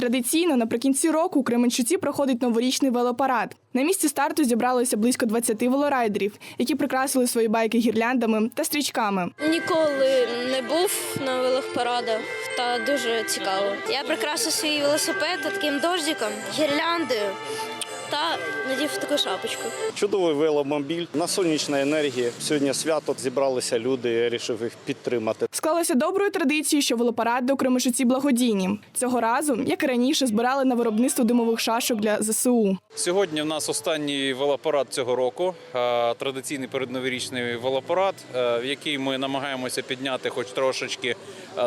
Традиційно наприкінці року у Кременчуці проходить новорічний велопарад. На місці старту зібралося близько 20 велорайдерів, які прикрасили свої байки гірляндами та стрічками. Ніколи не був на велопарадах та дуже цікаво. Я прикрасив свій велосипед таким дождиком, гірляндою та надів таку шапочку. Чудовий веломобіль на сонячній енергії. Сьогодні свято зібралися люди. Я вирішив їх підтримати. Склалося доброю традицією, що велопаради у Кременчуці благодійні. Цього разу, як і раніше, збирали на виробництво димових шашок для ЗСУ. Сьогодні в нас останній велопарад цього року. Традиційний передноворічний велопарад, е, в який ми намагаємося підняти хоч трошечки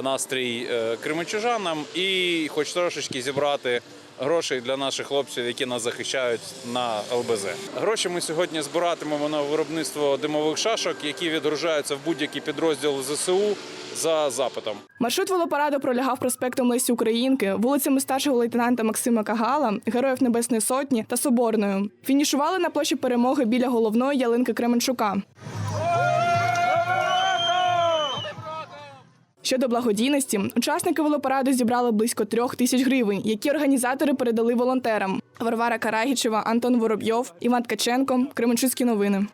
настрій е, кременчужанам і хоч трошечки зібрати. Грошей для наших хлопців, які нас захищають на ЛБЗ. Гроші ми сьогодні збиратимемо на виробництво димових шашок, які відгружаються в будь-який підрозділ ЗСУ за запитом. Маршрут велопараду пролягав проспектом Лесі Українки, вулицями старшого лейтенанта Максима Кагала, Героїв Небесної Сотні та Соборною. Фінішували на площі перемоги біля головної ялинки Кременчука. Щодо благодійності, учасники велопараду зібрали близько трьох тисяч гривень, які організатори передали волонтерам. Варвара Карагічева, Антон Воробйов, Іван Ткаченко, Кременчуцькі новини.